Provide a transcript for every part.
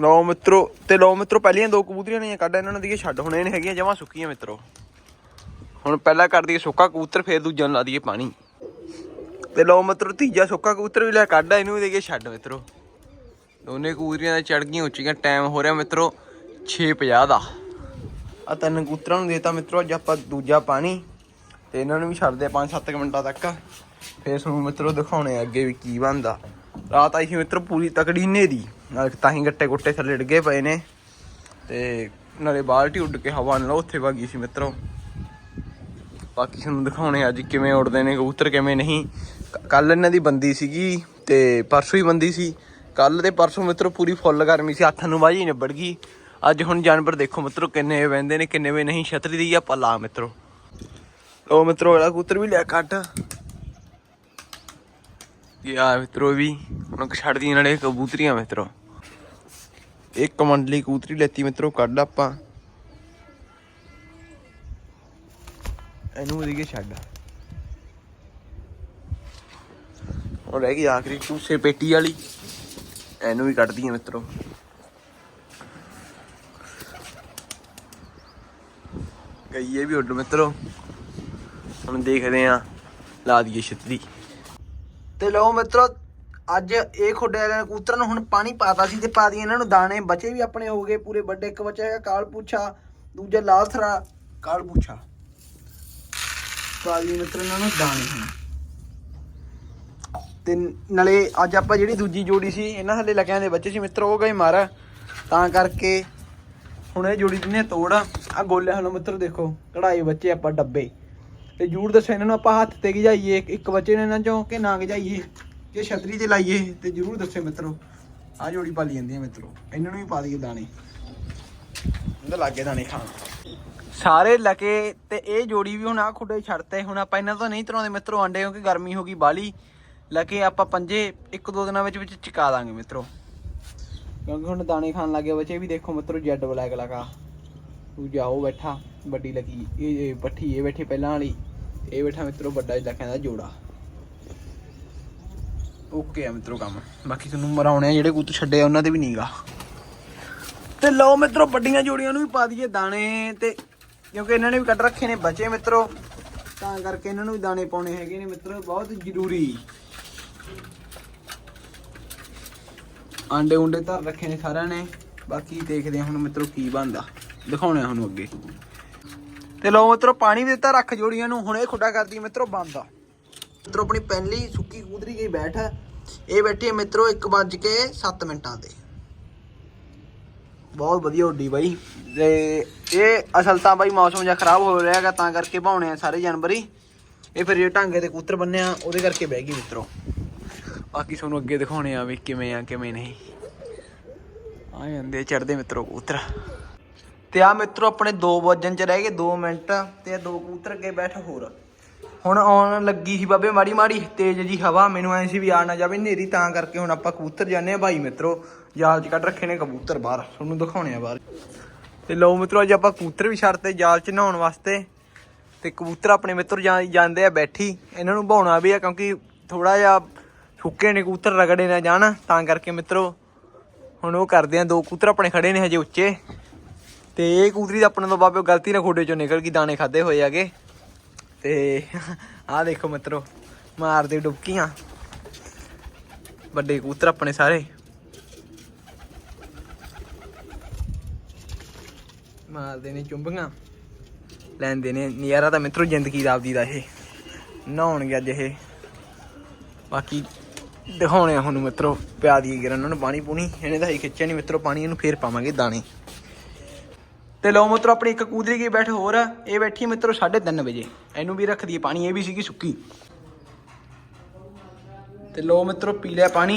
ਲਓ ਮਿੱਤਰੋ ਤੇ ਲਓ ਮਿੱਤਰੋ ਪਹਿਲੀਆਂ ਦੋ ਕਬੂਤਰੀਆਂ ਨੇ ਕੱਢ ਇਹਨਾਂ ਨੂੰ ਦੀਏ, ਛੱਡ ਹੁਣ ਇਹ ਹੈਗੀਆਂ, ਜਮਾ ਸੁੱਕੀਆਂ ਮਿੱਤਰੋ। ਹੁਣ ਪਹਿਲਾਂ ਕਰ ਦਈਏ ਸੁੱਕਾ ਕਬੂਤਰ, ਫੇਰ ਦੂਜਾ ਨੂੰ ਲਾ ਦਈਏ ਪਾਣੀ। ਤੇ ਲਓ ਮਿੱਤਰੋ ਤੀਜਾ ਸੁੱਕਾ ਕਬੂਤਰ ਵੀ ਲੈ ਕੱਢ, ਇਹਨੂੰ ਵੀ ਦੇਈਏ ਛੱਡ ਮਿੱਤਰੋ। ਦੋਨੇ ਕਬੂਤਰੀਆਂ ਦੇ ਚੜ ਗਈਆਂ ਉੱਚੀਆਂ, ਟਾਈਮ ਹੋ ਰਿਹਾ ਮਿੱਤਰੋ 6:50 ਦਾ। ਆ ਤਿੰਨ ਕਬੂਤਰਾਂ ਨੂੰ ਦੇਤਾ ਮਿੱਤਰੋ, ਅੱਜ ਆਪਾਂ ਦੂਜਾ ਪਾਣੀ। ਤੇ ਇਹਨਾਂ ਨੂੰ ਵੀ ਛੱਡਦੇ ਆ 5-7 ਮਿੰਟਾਂ ਤੱਕ। ਫੇਰ ਤੁਹਾਨੂੰ ਮਿੱਤਰੋ ਦਿਖਾਉਣੇ ਅੱਗੇ ਵੀ ਕੀ ਬਣਦਾ। ਰਾਤ ਆਈ ਸੀ ਮਿੱਤਰ, ਪੂਰੀ ਤਕੜੀ ਹਨੇਰੀ। ਨਾਲ ਤਾਂ ਹੀ ਗੱਟੇ ਗੁੱਟੇ ਥੱਲੇ ਡਿੱਗੇ ਪਏ ਨੇ ਤੇ ਨਾਲੇ ਬਾਲਟੀ ਉੱਡ ਕੇ ਹਵਾ ਨਾਲ ਉੱਥੇ ਵਗੀ ਸੀ ਮਿੱਤਰੋ। ਬਾਕੀ ਤੁਹਾਨੂੰ ਦਿਖਾਉਣੇ ਅੱਜ ਕਿਵੇਂ ਉੱਡਦੇ ਨੇ, ਕਬੂਤਰ ਕਿਵੇਂ ਨਹੀਂ। ਕੱਲ ਇਹਨਾਂ ਦੀ ਬੰਦੀ ਸੀਗੀ ਤੇ ਪਰਸੋਂ ਹੀ ਬੰਦੀ ਸੀ। ਕੱਲ ਤੇ ਪਰਸੋਂ ਮਿੱਤਰੋ ਪੂਰੀ ਫੁੱਲ ਗਰਮੀ ਸੀ, ਹੱਥਾਂ ਨੂੰ ਬਾਜੀ ਨਿਬੜ ਗਈ। ਅੱਜ ਹੁਣ ਜਾਨਵਰ ਦੇਖੋ ਮਿੱਤਰੋ ਕਿੰਨੇ ਵਹਿੰਦੇ ਨੇ, ਕਿੰਨੇ ਵੇ ਨਹੀਂ, ਛਤਰੀ ਦੀ ਆ ਪੱਲਾ ਮਿੱਤਰੋ। ਲੋ ਮਿੱਤਰੋ, ਇਹਦਾ ਕਬੂਤਰ ਵੀ ਲਿਆ ਕੱਟ। ਇਹ ਆ ਮਿੱਤਰੋ ਵੀ, ਹੁਣ ਛੱਡਦੀ ਨਾਲੇ ਕਬੂਤਰੀਆਂ ਮਿੱਤਰੋ। ਇੱਕ ਮੰਡਲੀ ਕਬੂਤਰੀ ਲੈਤੀ ਮਿੱਤਰੋ, ਕੱਢ ਆਪਾਂ। ਇਹਨੂੰ ਉਹਦੀ ਛੱਡ। ਉਹ ਰਹਿ ਗਈ ਆਖਰੀ ਟੂਸੇ ਪੇਟੀ ਵਾਲੀ। ਇਹਨੂੰ ਵੀ ਕੱਢਦੀ ਆ ਮਿੱਤਰੋ। ਗਈ ਇਹ ਵੀ ਉੱਡ ਮਿੱਤਰੋ। ਹੁਣ ਦੇਖਦੇ ਆ ਲਾ ਦਈਏ ਛਤਰੀ। ਤੇ ਲਓ ਮਿੱਤਰੋ, ਅੱਜ ਇਹ ਖੋਡੇ ਵਾਲਿਆਂ ਕਬੂਤਰਾਂ ਨੂੰ ਹੁਣ ਪਾਣੀ ਪਾਤਾ ਸੀ ਤੇ ਪਾ ਦੀ ਇਹਨਾਂ ਨੂੰ ਦਾਣੇ। ਬਚੇ ਵੀ ਆਪਣੇ ਹੋ ਗਏ ਪੂਰੇ, ਵੱਡੇ ਇੱਕ ਬੱਚਾ ਹੈਗਾ ਕਾਲ ਪੂਛਾ ਦੂਜਾ ਲਾਲ ਥਰਾ ਕਾਲ ਪੁੱਛਾ ਪਾ ਦੀ ਮਿੱਤਰ ਇਹਨਾਂ ਨੂੰ ਦਾਣੇ ਹੁਣ। ਤੇ ਨਾਲੇ ਅੱਜ ਆਪਾਂ ਜਿਹੜੀ ਦੂਜੀ ਜੋੜੀ ਸੀ, ਇਹਨਾਂ ਥੱਲੇ ਲੱਗਿਆਂ ਦੇ ਬੱਚੇ ਸੀ ਮਿੱਤਰੋ, ਉਹ ਗਏ ਮਾਰਾ। ਤਾਂ ਕਰਕੇ ਹੁਣ ਇਹ ਜੋੜੀ ਦਿਨੇ ਤੋੜ ਆ ਗੋਲੇ, ਹਲੋ ਮਿੱਤਰ ਦੇਖੋ ਕਢਾਈ ਬੱਚੇ ਆਪਾਂ ਡੱਬੇ। ਤੇ ਜੂੜ ਦੱਸੋ ਇਹਨਾਂ ਨੂੰ ਆਪਾਂ ਹੱਥ ਤੇ ਗਿਜਾਈਏ ਇੱਕ ਬੱਚੇ ਨੇ ਇਹਨਾਂ ਚੋਂ ਕਿ ਨਾ ਗਿਜਾਈਏ ਕਿ ਛਤਰੀ ਤੇ ਲਾਈਏ ਤੇ ਜਰੂਰ ਦੱਸੋ ਮਿੱਤਰੋ। ਆ ਜੋੜੀ ਪਾਲੀ ਜਾਂਦੀ ਹੈ ਮਿੱਤਰੋ। ਇਹਨਾਂ ਨੂੰ ਵੀ ਪਾ ਦਈਏ ਦਾਣੇ। ਇਹਦੇ ਲਾਗੇ ਦਾਣੇ ਖਾਣ। ਸਾਰੇ ਲਕੇ ਤੇ ਇਹ ਜੋੜੀ ਵੀ ਹੁਣ ਆ ਖੁੱਡੇ ਛੱਡਤੇ ਹੁਣ ਆਪਾਂ ਇਹਨਾਂ ਤੋਂ ਨਹੀਂ ਤਰਾਉਂਦੇ ਮਿੱਤਰੋ ਆਂਡੇ, ਕਿਉਂਕਿ ਗਰਮੀ ਹੋ ਗਈ ਬਾਲੀ ਲਕੇ ਆਪਾਂ ਪੰਜੇ ਇੱਕ ਦੋ ਦਿਨਾਂ ਵਿੱਚ ਵਿੱਚ ਚਿਕਾ ਦਾਂਗੇ ਮਿੱਤਰੋ। ਕਿਉਂਕਿ ਹੁਣ ਦਾਣੇ ਖਾਣ ਲੱਗੇ ਬੱਚੇ। ਵੀ ਦੇਖੋ ਮਿੱਤਰੋ, ਜੈਡ ਬਲੈਕ ਲਗਾ। ਤੂੰ ਜਾਓ ਬੈਠਾ, ਵੱਡੀ ਲੱਗੀ, ਇਹ ਇਹ ਪੱਠੀ, ਇਹ ਬੈਠੀ ਪਹਿਲਾਂ ਵਾਲੀ, ਇਹ ਬੈਠਾ ਮਿੱਤਰੋ ਵੱਡਾ ਲੱਖਾਂ ਦਾ ਜੋੜਾ। ਓਕੇ ਆ ਮਿੱਤਰੋ ਕੰਮ, ਬਾਕੀ ਤੁਹਾਨੂੰ ਮਰਾਉਣੇ ਆ ਜਿਹੜੇ ਕੁੱਤ ਛੱਡੇ ਆ, ਉਹਨਾਂ ਦੇ ਵੀ ਨੀਗਾ। ਤੇ ਲਓ ਮਿੱਤਰੋ, ਵੱਡੀਆਂ ਜੋੜੀਆਂ ਨੂੰ ਵੀ ਪਾ ਦਈਏ ਦਾਣੇ ਤੇ, ਕਿਉਂਕਿ ਇਹਨਾਂ ਨੇ ਵੀ ਕੱਢ ਰੱਖੇ ਨੇ ਬੱਚੇ ਮਿੱਤਰੋ। ਤਾਂ ਕਰਕੇ ਇਹਨਾਂ ਨੂੰ ਵੀ ਦਾਣੇ ਪਾਉਣੇ ਹੈਗੇ ਨੇ ਮਿੱਤਰੋ, ਬਹੁਤ ਜ਼ਰੂਰੀ। ਆਂਡੇ ਉਂਡੇ ਧਰ ਰੱਖੇ ਨੇ ਸਾਰਿਆਂ ਨੇ, ਬਾਕੀ ਦੇਖਦੇ ਹਾਂ ਹੁਣ ਮਿੱਤਰੋ ਕੀ ਬਣਦਾ। ਦਿਖਾਉਣੇ ਆ ਤੁਹਾਨੂੰ ਅੱਗੇ। ਤੇ ਲਓ ਮਿੱਤਰੋ, ਪਾਣੀ ਵੀ ਦਿੱਤਾ, ਰੱਖ ਜੋੜੀਆਂ ਨੂੰ। ਹੁਣ ਇਹ ਖੁੱਡਾ ਕਰਦੀ ਮਿੱਤਰੋ, ਬੰਦ ਆ। ਮਿੱਤਰੋ, ਆਪਣੀ ਪਹਿਲੀ ਸੁੱਕੀ ਕੂਦਰੀ ਗਈ ਬੈਠ ਇਹ ਬੈਠੀ ਹੈ ਮਿੱਤਰੋ 1 ਵੱਜ ਕੇ 7 ਮਿੰਟਾਂ ਤੇ। ਬਹੁਤ ਵਧੀਆ ਉੱਡੀ ਬਾਈ। ਤੇ ਇਹ ਅਸਲ ਤਾਂ ਬਾਈ ਮੌਸਮ ਜਿਹਾ ਖਰਾਬ ਹੋ ਰਿਹਾ ਹੈਗਾ, ਤਾਂ ਕਰਕੇ ਭਾਉਣੇ ਆ ਸਾਰੇ ਜਾਨਵਰ। ਹੀ ਇਹ ਫਿਰ ਇਹ ਢਾਂਗੇ ਤੇ ਕੂਤਰ ਬੰਨਿਆ ਉਹਦੇ ਕਰਕੇ ਬਹਿ ਗਈ ਮਿੱਤਰੋ। ਬਾਕੀ ਤੁਹਾਨੂੰ ਅੱਗੇ ਦਿਖਾਉਣੇ ਆ ਵੀ ਕਿਵੇਂ ਆ, ਕਿਵੇਂ ਨਹੀਂ। ਆ ਜਾਂਦੇ ਚੜਦੇ ਮਿੱਤਰੋ ਕਬੂਤਰ ਤੇ ਆ ਮਿੱਤਰੋ ਆਪਣੇ 2 ਵਜਨ ਚ ਰਹਿ ਗਏ 2 ਮਿੰਟ ਤੇ ਇਹ ਦੋ ਕਬੂਤਰ ਅੱਗੇ ਬੈਠ ਹੋਰ। ਹੁਣ ਆਉਣ ਲੱਗੀ ਸੀ ਬਾਬੇ ਮਾੜੀ ਮਾੜੀ, ਤੇਜ਼ ਜੀ ਹਵਾ, ਮੈਨੂੰ ਐ ਸੀ ਵੀ ਆ ਨਾ ਜਾਵੇ ਨੇਰੀ ਤਾਂ ਕਰਕੇ ਹੁਣ ਆਪਾਂ ਕਬੂਤਰ ਜਾਂਦੇ ਆ ਭਾਈ ਮਿੱਤਰੋ, ਜਾਲ 'ਚ ਕੱਢ ਰੱਖੇ ਨੇ ਕਬੂਤਰ ਬਾਹਰ, ਤੁਹਾਨੂੰ ਦਿਖਾਉਣੇ ਆ ਬਾਹਰ। ਤੇ ਲਓ ਮਿੱਤਰੋ, ਅੱਜ ਆਪਾਂ ਕਬੂਤਰ ਵੀ ਛੱਡਤੇ ਜਾਲ 'ਚ ਨਹਾਉਣ ਵਾਸਤੇ। ਤੇ ਕਬੂਤਰ ਆਪਣੇ ਮਿੱਤਰ ਜਾਂਦੇ ਆ ਬੈਠੀ। ਇਹਨਾਂ ਨੂੰ ਭਾਉਣਾ ਵੀ ਆ, ਕਿਉਂਕਿ ਥੋੜਾ ਜਿਹਾ ਸੁੱਕੇ ਨੇ ਕਬੂਤਰ, ਰਗੜੇ ਨਾ ਜਾਣ। ਤਾਂ ਕਰਕੇ ਮਿੱਤਰੋ, ਹੁਣ ਉਹ ਕਰਦੇ ਆ, ਦੋ ਕਬੂਤਰ ਆਪਣੇ ਖੜੇ ਨੇ ਹਜੇ ਉੱਚੇ। ਤੇ ਇਹ ਕਬੂਤਰੀ ਤਾਂ ਆਪਣੇ ਤੋਂ ਬਾਬੇ ਗਲਤੀ ਨਾਲ ਖੋਡੇ ਚੋਂ ਨਿਕਲ ਗਈ, ਦਾਣੇ ਖਾਦੇ ਹੋਏ ਆਗੇ ਤੇ ਆਹ ਦੇਖੋ ਮਿੱਤਰੋ, ਮਾਰਦੇ ਡੁਬਕੀਆਂ। ਵੱਡੇ ਕੂਤਰ ਆਪਣੇ ਸਾਰੇ। ਮਾਰਦੇ ਨੇ ਚੁੰਬੀਆਂ ਲੈਂਦੇ ਨੇ ਨਜ਼ਾਰਾ ਤਾਂ ਮਿੱਤਰੋ ਜ਼ਿੰਦਗੀ ਦਾ, ਆਪਦੀ ਦਾ ਇਹ। ਨਹਾਉਣਗੇ ਅੱਜ ਇਹ। ਬਾਕੀ ਦਿਖਾਉਣੇ ਆ ਹੁਣ ਮਿੱਤਰੋ, ਪਿਆ ਦੀ ਗਿਰਨ। ਉਹਨਾਂ ਨੂੰ ਪਾਣੀ ਪੂਣੀ, ਇਹਨੇ ਤਾਂ ਹੀ ਖਿੱਚਿਆ ਨਹੀਂ ਮਿੱਤਰੋ, ਪਾਣੀ ਇਹਨੂੰ ਫੇਰ ਪਾਵਾਂਗੇ ਦਾਣੇ। ਤੇ ਲਓ ਮਿੱਤਰੋ, ਆਪਣੀ ਇੱਕ ਕੂਦਰੀ ਗਈ ਬੈਠ ਹੋਰ। ਆ ਇਹ ਬੈਠੀ ਮਿੱਤਰੋ 3:30 ਵਜੇ। ਇਹਨੂੰ ਵੀ ਰੱਖ ਦਈਏ ਪਾਣੀ, ਇਹ ਵੀ ਸੀਗੀ ਸੁੱਕੀ। ਤੇ ਲਓ ਮਿੱਤਰੋ, ਪੀ ਲਿਆ ਪਾਣੀ।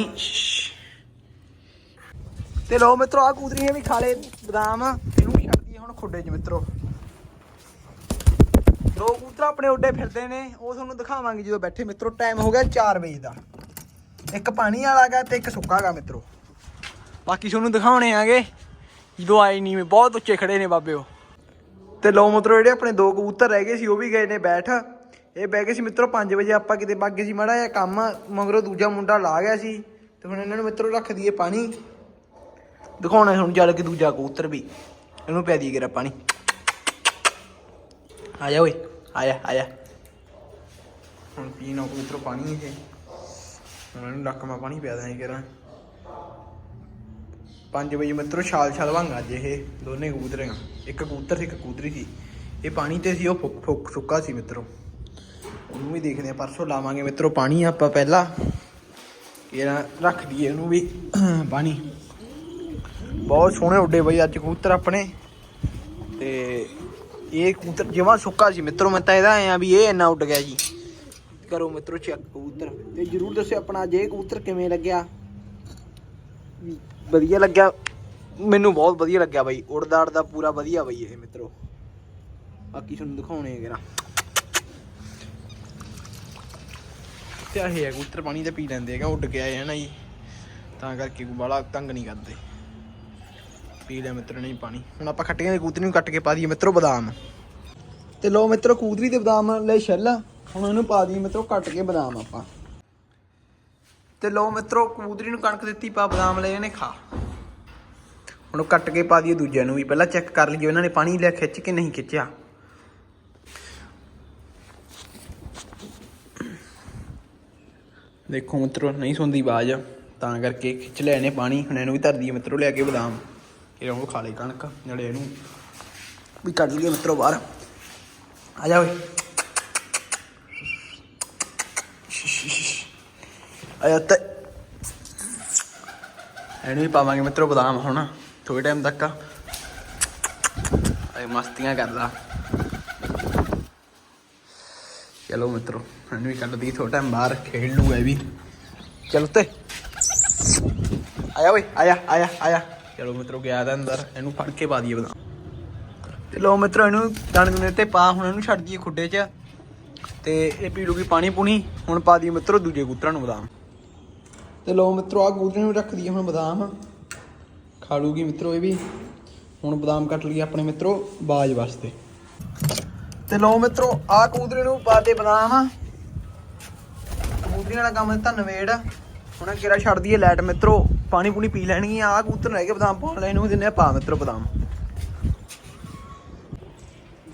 ਤੇ ਲਓ ਮਿੱਤਰੋ ਆ ਕੂਦਰੀਆਂ ਵੀ ਖਾ ਲਏ ਬਦਾਮ। ਇਹਨੂੰ ਵੀ ਛੱਡ ਦਈਏ ਹੁਣ ਖੁੱਡੇ 'ਚ ਮਿੱਤਰੋ। ਦੋ ਕਬੂਤਰ ਆਪਣੇ ਉੱਡੇ ਫਿਰਦੇ ਨੇ, ਉਹ ਤੁਹਾਨੂੰ ਦਿਖਾਵਾਂਗੇ ਜਦੋਂ ਬੈਠੇ ਮਿੱਤਰੋ। ਟਾਈਮ ਹੋ ਗਿਆ 4 ਵਜੇ ਦਾ। ਇੱਕ ਪਾਣੀ ਵਾਲਾ ਗਾ ਤੇ ਇੱਕ ਸੁੱਕਾ ਗਾ ਮਿੱਤਰੋ। ਬਾਕੀ ਤੁਹਾਨੂੰ ਦਿਖਾਉਣੇ ਆਗੇ। ਜਦੋਂ ਆਏ ਨਹੀਂ ਬਹੁਤ ਉੱਚੇ ਖੜੇ ਨੇ ਬਾਬੇ ਉਹ। ਤੇ ਲੋ ਮਿੱਤਰੋ, ਜਿਹੜੇ ਆਪਣੇ ਦੋ ਕਬੂਤਰ ਰਹਿ ਗਏ ਸੀ, ਉਹ ਵੀ ਗਏ ਨੇ ਬੈਠ। ਇਹ ਬਹਿ ਗਏ ਸੀ ਮਿੱਤਰੋ 5 ਵਜੇ, ਆਪਾਂ ਕਿਤੇ ਬਾਗੇ ਸੀ, ਮੜਾ ਜਿਹਾ ਕੰਮ, ਮਗਰੋਂ ਦੂਜਾ ਮੁੰਡਾ ਲਾ ਗਿਆ ਸੀ। ਤੇ ਹੁਣ ਇਹਨਾਂ ਨੂੰ ਮਿੱਤਰੋ ਰੱਖ ਦਈਏ ਪਾਣੀ। ਦਿਖਾਉਣਾ ਹੁਣ ਚੱਲ ਕੇ ਦੂਜਾ ਕਬੂਤਰ ਵੀ। ਇਹਨੂੰ ਪੈ ਦੀ ਗੇਰਾ ਪਾਣੀ। ਆ ਜਾ ਓਏ ਆਇਆ ਜਾ ਹੁਣ ਪੀਣਾ ਕਬੂਤਰ ਪਾਣੀ ਇਹ ਹੁਣ ਇਹਨੂੰ ਲੱਕ ਮਾ ਪਾਣੀ ਪਿਆ ਦਾਂ ਗੇਰਾ 5 ਵਜੇ ਮਿੱਤਰੋ ਛਾਲ ਛਾਲ ਵਾਂਗਾ ਅੱਜ ਇਹ ਦੋਨੇ ਕਬੂਤਰੀਆਂ ਇੱਕ ਕਬੂਤਰ ਸੀ ਇੱਕ ਕਬੂਤਰੀ ਸੀ। ਇਹ ਪਾਣੀ ਤੇ ਸੀ, ਉਹ ਫੁੱਕ ਫੁੱਕ ਸੁੱਕਾ ਸੀ ਮਿੱਤਰੋ। ਉਹਨੂੰ ਵੀ ਦੇਖਦੇ ਆ ਪਰਸੋਂ ਲਾਵਾਂਗੇ ਮਿੱਤਰੋ ਪਾਣੀ ਆਪਾਂ ਪਹਿਲਾਂ। ਇਹ ਰੱਖ ਦਈਏ ਇਹਨੂੰ ਵੀ, ਪਾਣੀ। ਬਹੁਤ ਸੋਹਣੇ ਉੱਡੇ ਬਈ ਅੱਜ ਕਬੂਤਰ ਆਪਣੇ। ਤੇ ਇਹ ਕਬੂਤਰ ਜਿਵੇਂ ਸੁੱਕਾ ਸੀ ਮਿੱਤਰੋ, ਮੈਂ ਤਾਂ ਇਹਦਾ ਆਇਆ ਵੀ ਇਹ ਇੰਨਾ ਉੱਡ ਗਿਆ ਜੀ। ਕਰੋ ਮਿੱਤਰੋ ਚੈੱਕ ਕਬੂਤਰ। ਤੇ ਜਰੂਰ ਦੱਸਿਓ ਆਪਣਾ ਅੱਜ ਇਹ ਕਬੂਤਰ ਕਿਵੇਂ ਲੱਗਿਆ। ਵਧੀਆ ਲੱਗਿਆ। ਮੈਨੂੰ ਬਹੁਤ ਵਧੀਆ ਲੱਗਿਆ ਬਾਈ। ਉੜਦਾ ਉੜਦਾ ਪੂਰਾ ਵਧੀਆ ਬਾਈ ਇਹ ਮਿੱਤਰੋ। ਬਾਕੀ ਤੁਹਾਨੂੰ ਦਿਖਾਉਣੇ ਹੈਗੇ ਨਾ। ਤੇ ਇਹ ਹੈ ਕਬੂਤਰ ਪਾਣੀ ਤੇ ਪੀ ਲੈਂਦੇ ਹੈਗਾ, ਉੱਡ ਕੇ ਆਏ ਹਨ ਜੀ। ਤਾਂ ਕਰਕੇ ਕੋਈ ਬਾਲਾ ਤੰਗ ਨਹੀਂ ਕਰਦੇ। ਪੀ ਲਿਆ ਮਿੱਤਰ ਨਹੀਂ ਪਾਣੀ। ਹੁਣ ਆਪਾਂ ਖੱਟੀਆਂ ਦੇ ਕਬੂਤਰੀ ਨੂੰ ਕੱਟ ਕੇ ਪਾ ਦਈਏ ਮਿੱਤਰੋ ਬਦਾਮ। ਤੇ ਲੋ ਮਿੱਤਰੋ, ਕਬੂਤਰੀ ਤੇ ਬਦਾਮ ਲੈ ਛੱਲ ਹੁਣ ਇਹਨੂੰ ਪਾ ਦਈਏ ਮਿੱਤਰੋ, ਕੱਟ ਕੇ ਬਦਾਮ ਆਪਾਂ। ਤੇ ਲੋ ਮਿੱਤਰੋ, ਕਬੂਤਰੀ ਨੂੰ ਕਣਕ ਦਿੱਤੀ ਪਾ ਬਦਾਮ ਲਏ ਇਹਨੇ ਖਾ। ਹੁਣ ਕੱਟ ਕੇ ਪਾ ਦਈਏ ਦੂਜਿਆਂ ਨੂੰ ਵੀ, ਪਹਿਲਾਂ ਚੈੱਕ ਕਰ ਲਈਏ ਉਹਨਾਂ ਨੇ ਪਾਣੀ ਲਿਆ ਖਿੱਚ ਕੇ ਨਹੀਂ ਖਿੱਚਿਆ। ਦੇਖੋ ਮਿੱਤਰੋ, ਨਹੀਂ ਸੁਣਦੀ ਆਵਾਜ਼, ਤਾਂ ਕਰਕੇ ਖਿੱਚ ਲਿਆ ਇਹਨੇ ਪਾਣੀ, ਹੁਣ ਇਹਨੂੰ ਵੀ ਧਰ ਦਈਏ ਮਿੱਤਰੋ, ਲਿਆ ਕੇ ਬਦਾਮ। ਇਹ ਉਹ ਖਾ ਲਈ ਕਣਕ ਜਿਹੜੇ ਇਹਨੂੰ ਵੀ ਕੱਢ ਲਈਏ ਮਿੱਤਰੋ ਬਾਹਰ। ਆ ਜਾ ਓਏ ਆਇਆ ਤੇ ਇਹਨੂੰ ਵੀ ਪਾਵਾਂਗੇ ਮਿੱਤਰੋ ਬਦਾਮ ਹੁਣ ਥੋੜੇ ਟਾਈਮ ਤੱਕ। ਆਏ ਮਸਤੀਆਂ ਕਰਦਾ। ਚਲੋ ਮਿੱਤਰੋ ਇਹਨੂੰ ਵੀ ਕੱਢ ਦੀ ਥੋੜਾ ਟਾਈਮ ਬਾਹਰ ਖੇਡ ਲੂ ਐ ਵੀ। ਚਲੋ ਤੇ ਆਇਆ ਓਏ, ਆਇਆ ਆਇਆ ਆਇਆ। ਚਲੋ ਮਿੱਤਰੋ, ਗਿਆ ਦਾ ਅੰਦਰ, ਇਹਨੂੰ ਫੜ ਕੇ ਪਾ ਦਈਏ ਬਦਾਮ। ਤੇ ਲੋ ਮਿੱਤਰੋ, ਇਹਨੂੰ ਦਾਣੇ ਦੁਨੇ ਤੇ ਪਾ, ਹੁਣ ਇਹਨੂੰ ਛੱਡ ਦਈਏ ਖੁੱਡੇ 'ਚ। ਤੇ ਇਹ ਪੀ ਲੂਗੀ ਪਾਣੀ ਪੂਣੀ ਹੁਣ ਪਾ ਦਈਏ ਮਿੱਤਰੋ ਦੂਜੇ ਕਬੂਤਰਾਂ ਨੂੰ ਬਦਾਮ। ਤੇ ਲਓ ਮਿੱਤਰੋ ਆ ਕਬੂਤਰਾਂ ਨੂੰ ਰੱਖ ਦਈਏ ਹੁਣ ਬਦਾਮ। ਖਾ ਲੂਗੀ ਮਿੱਤਰੋ ਇਹ ਵੀ। ਹੁਣ ਬਦਾਮ ਕੱਟ ਲਈ ਆਪਣੇ ਮਿੱਤਰੋ, ਬਾਜ ਵਾਸਤੇ। ਤੇ ਲੋ ਮਿੱਤਰੋ ਆ ਕਬੂਤਰੇ ਨੂੰ ਪਾ ਬਦਾਮ। ਕਬੂਤਰੀਆਂ ਦਾ ਕੰਮ ਦਿੱਤਾ ਨਵੇੜ। ਹੁਣ ਕਿਹੜਾ ਛੱਡ ਦਈਏ ਲਾਈਟ ਮਿੱਤਰੋ। ਪਾਣੀ ਪੂਣੀ ਪੀ ਲੈਣਗੀ ਆ ਕਬੂਤਰ ਰਹਿ ਗਏ ਬਦਾਮ ਪਾਉਣ ਲੈ ਇਹਨੂੰ ਦਿੰਨੇ ਆ, ਪਾ ਮਿੱਤਰੋ ਬਦਾਮ।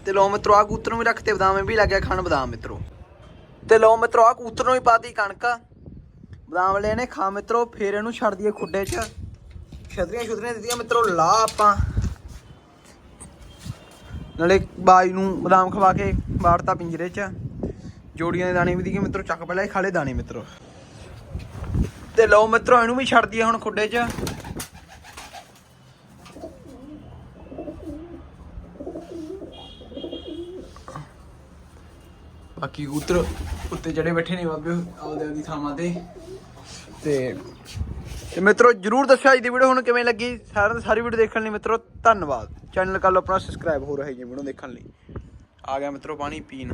ਤੇ ਲਓ ਮਿੱਤਰੋ ਆ ਕਬੂਤਰ ਨੂੰ ਵੀ ਰੱਖਤੇ ਬਦਾਮ, ਇਹ ਵੀ ਲੱਗਿਆ ਖਾਣ ਬਦਾਮ ਮਿੱਤਰੋ। ਤੇ ਲੋ ਮਿੱਤਰੋ ਆ ਕਬੂਤਰ ਨੂੰ ਵੀ ਪਾਤੀ ਕਣਕ। ਬਦਾਮ ਲੈ ਨੇ ਖਾ ਮਿੱਤਰੋ, ਫੇਰ ਇਹਨੂੰ ਛੱਡ ਦਈਏ ਖੁੱਡੇ 'ਚ। ਛਤਰੀਆਂ ਛੁਤਰੀਆਂ ਦਿੱਤੀਆਂ ਮਿੱਤਰੋ ਲਾ ਆਪਾਂ। ਨਾਲੇ ਬਾਜ ਨੂੰ ਬਦਾਮ ਖਵਾ ਕੇ ਬਾੜਤਾ ਪਿੰਜਰੇ 'ਚ। ਜੋੜੀਆਂ ਦੇ ਦਾਣੇ ਵੀ ਦੀਏ ਮਿੱਤਰੋ, ਚੱਕ ਪਹਿਲਾਂ ਇਹ ਖਾਲੇ ਦਾਣੇ ਮਿੱਤਰੋ। ਤੇ ਲਓ ਮਿੱਤਰੋ, ਇਹਨੂੰ ਵੀ ਛੱਡ ਦਈਏ ਹੁਣ ਖੁੱਡੇ 'ਚ। ਬਾਕੀ ਕਬੂਤਰ ਉੱਤੇ ਜਿਹੜੇ ਬੈਠੇ ਨੇ ਬਾਬੇ ਆਪਦੇ ਆਪਦੀ ਥਾਵਾਂ ਤੇ। ਤੇ ਤੇ ਮਿੱਤਰੋ, ਜਰੂਰ ਦੱਸਿਓ ਅੱਜ ਦੀ ਵੀਡੀਓ ਹੁਣ ਕਿਵੇਂ ਲੱਗੀ। ਸਾਰਿਆਂ ਨੂੰ ਸਾਰੀ ਵੀਡੀਓ ਦੇਖਣ ਲਈ ਮਿੱਤਰੋ, ਧੰਨਵਾਦ। ਚੈਨਲ ਕਰ ਲਓ ਆਪਣਾ ਸਬਸਕ੍ਰਾਈਬ ਹੋ ਰਿਹਾ ਜੀ ਵੀਡੀਓ ਦੇਖਣ ਲਈ। ਆ ਗਿਆ ਮਿੱਤਰੋ ਪਾਣੀ ਪੀਣ।